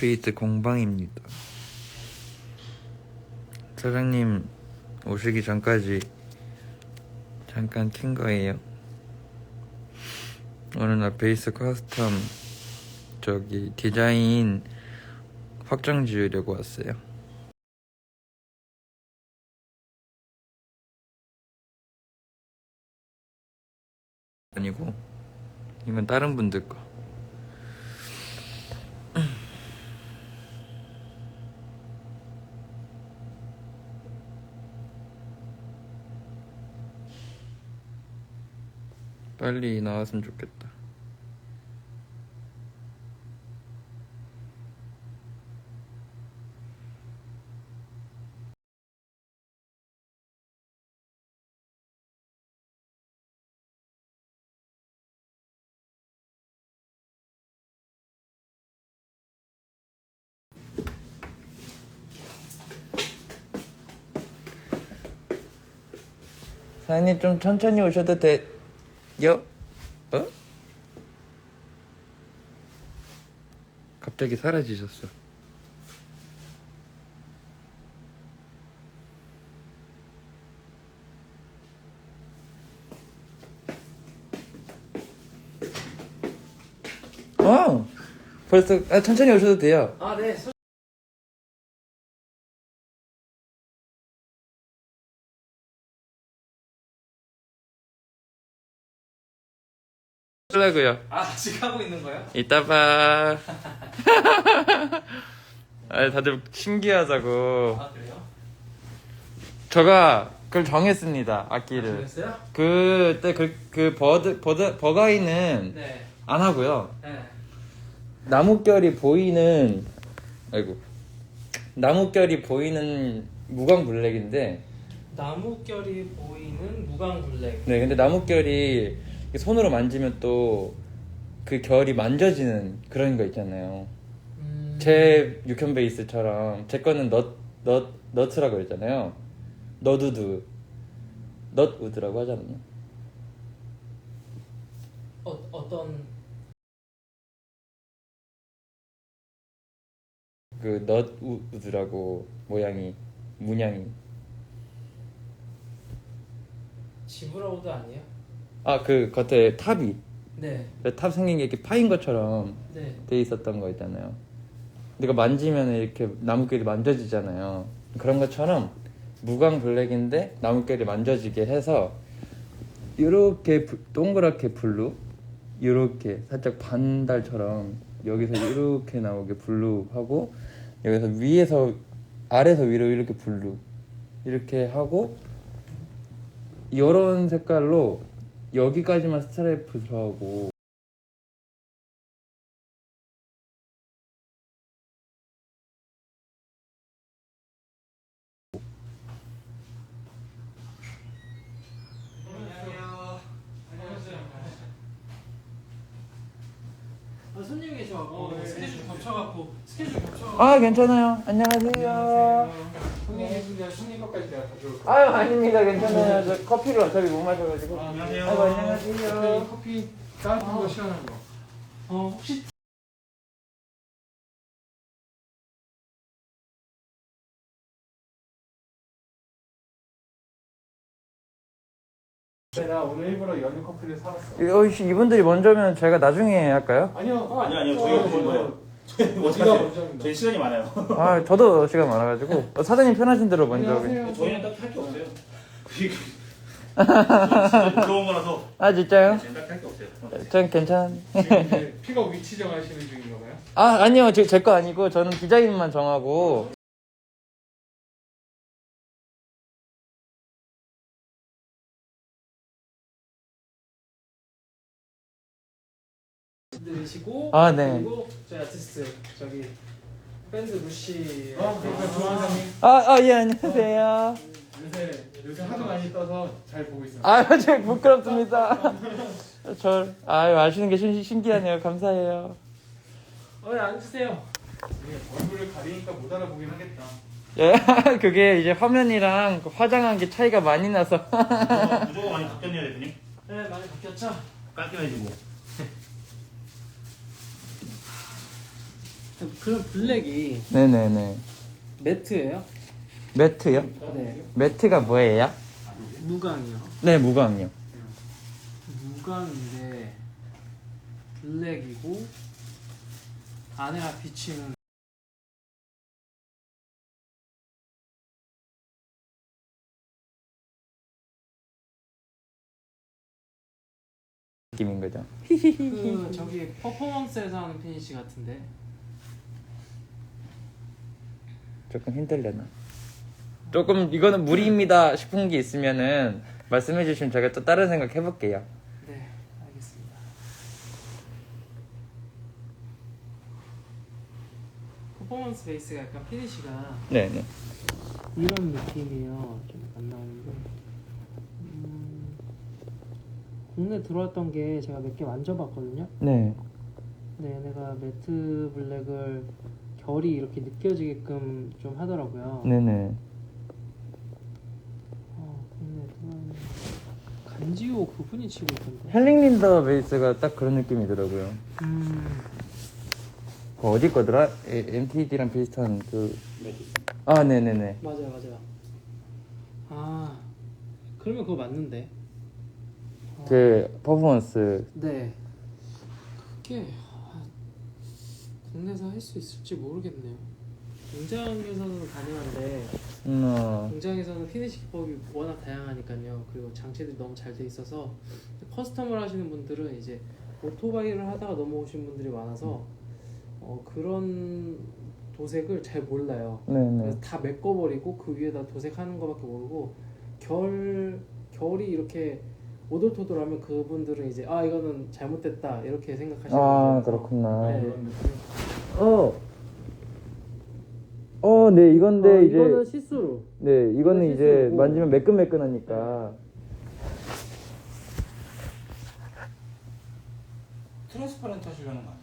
베이트 공방입니다. 사장님 오시기 전까지 잠깐 킨 거예요. 오늘 나 베이스 커스텀 저기 디자인 확정 지으려고 왔어요. 아니고 이건 다른 분들 거. 빨리 나왔으면 좋겠다. 사장님 좀 천천히 오셔도 돼요? 어? 갑자기 사라지셨어. 어, 벌써 아, 천천히 오셔도 돼요. 아, 네. 소... 하려고요. 아, 아직 하고 있는 거예요? 이따 봐. 아, 다들 신기하다고. 아, 그래요? 제가 그걸 정했습니다. 악기를. 그랬어요? 그때 그, 그 버드 버드 버가이는 네. 안 하고요. 네. 나뭇결이 보이는 아이고 나뭇결이 보이는 무광 블랙인데 나뭇결이 보이는 무광 블랙. 네 근데 나뭇결이 손으로 만지면 또 그 결이 만져지는 그런 거 있잖아요. 음... 제 육현 베이스처럼 제 거는 넛, 넛, 너트라고 그랬잖아요. 너두두 넛우드라고 하잖아요. 어, 어떤 그 넛우드라고 모양이 문양이 지브라우드 아니에요? 아 그 겉에 탑이 네. 그탑 생긴 게 이렇게 파인 것처럼 네. 돼 있었던 거 있잖아요. 내가 만지면 이렇게 나뭇결이 만져지잖아요. 그런 것처럼 무광 블랙인데 나뭇결이 만져지게 해서 이렇게 동그랗게 블루, 이렇게 살짝 반달처럼 여기서 이렇게 나오게 블루 하고 여기서 위에서 아래서 위로 이렇게 블루 이렇게 하고 이런 색깔로 여기까지만 스트라이프 들어가고 아, 손님 스케줄 겹쳐갖고 스케줄 겹쳐. 아 괜찮아요. 안녕하세요. 손님 손님 것까지 내가 가져올 아유 아닙니다 괜찮아요. 저 커피를 어차피 못 마셔가지고. 안녕하세요. 아이고 안녕하세요. 커피 따뜻한 거 시원한 거. 어 혹시 내가 오늘 일부러 연유 커피를 사왔어. 어, 씨, 이분들이 먼저면 제가 나중에 할까요? 아니요. 어, 아니요, 아니요. 저희가 먼저 거예요. 어디가 어떡하지? 먼저입니다. 저희 시간이 많아요. 아 저도 시간 많아가지고 어, 사장님 편하신 대로 먼저. 안녕하세요. 저희는 딱할게 없어요. 진짜 부러운 거라서 아 진짜요? 저희는 딱할 게 없어요. 전 괜찮. 지금 이제 픽업 위치 정하시는 중인가 봐요. 아 아니요 제 거 아니고 저는 디자인만 정하고. 들으시고 아, 네. 그리고 저희 아티스트 저기 밴드 루시 어, 그러니까 조원장님 아 아 예 안녕하세요. 요새 요새 하도 많이 떠서 잘 보고 있어요. 아유 제 부끄럽습니다. 저 아유 아시는 게 신, 신기하네요. 감사해요. 어, 네, 앉으세요. 이게 얼굴을 가리니까 못 알아보긴 하겠다. 예, 그게 이제 화면이랑 그 화장한 게 차이가 많이 나서 무조건, 무조건 많이 바뀌었네요 대표님. 네 많이 바뀌었죠? 깔끔해지고. 그럼 블랙이 네네네 매트예요? 매트요? 네 매트가 뭐예요? 무광이요 네 무광이요 무광인데 블랙이고 안에가 비치는 느낌인 거죠 그 저기 퍼포먼스에서 하는 피니시 같은데 조금 힘들려나 조금 이거는 무리입니다 싶은 게 있으면은 말씀해 주시면 제가 또 다른 생각 해볼게요 네 알겠습니다 퍼포먼스 베이스가 약간 피니시가 네 네 이런 느낌이에요. 좀 안 나오는데. 음, 국내 들어왔던 게 제가 몇 개 만져봤거든요. 네 근데 얘네가 매트 블랙을 결이 이렇게 느껴지게끔 좀 하더라고요. 네네 어, 간지오 그분이 치고 있던데. 헬링린더 베이스가 딱 그런 느낌이더라고요 음, 그 어디 거더라? MTD랑 비슷한 그... 아 네네네 맞아요, 맞아요. 아, 그러면 그거 맞는데. 어, 그 퍼포먼스 네. 그게 아, 국내에서 할 수 있을지 모르겠네요. 공장에서는 가능한데 음, 어, 공장에서는 피니시 기법이 워낙 다양하니까요. 그리고 장치들이 너무 잘 돼 있어서 커스텀을 하시는 분들은 이제 오토바이를 하다가 넘어오신 분들이 많아서 어, 그런 도색을 잘 몰라요. 네네 그래서 다 메꿔버리고 그 위에다 도색하는 거밖에 모르고 결 결이 이렇게 오돌토돌하면 그분들은 이제 아 이거는 잘못됐다 이렇게 생각하시는 아 거죠. 그렇구나 네. 느낌. 어. 어, 네, 이건데 어, 이제 이거는 시스루. 네, 이거는 이거 이제 실수고. 만지면 매끈매끈하니까. 트랜스파렌트 하시려는 거 아니에요?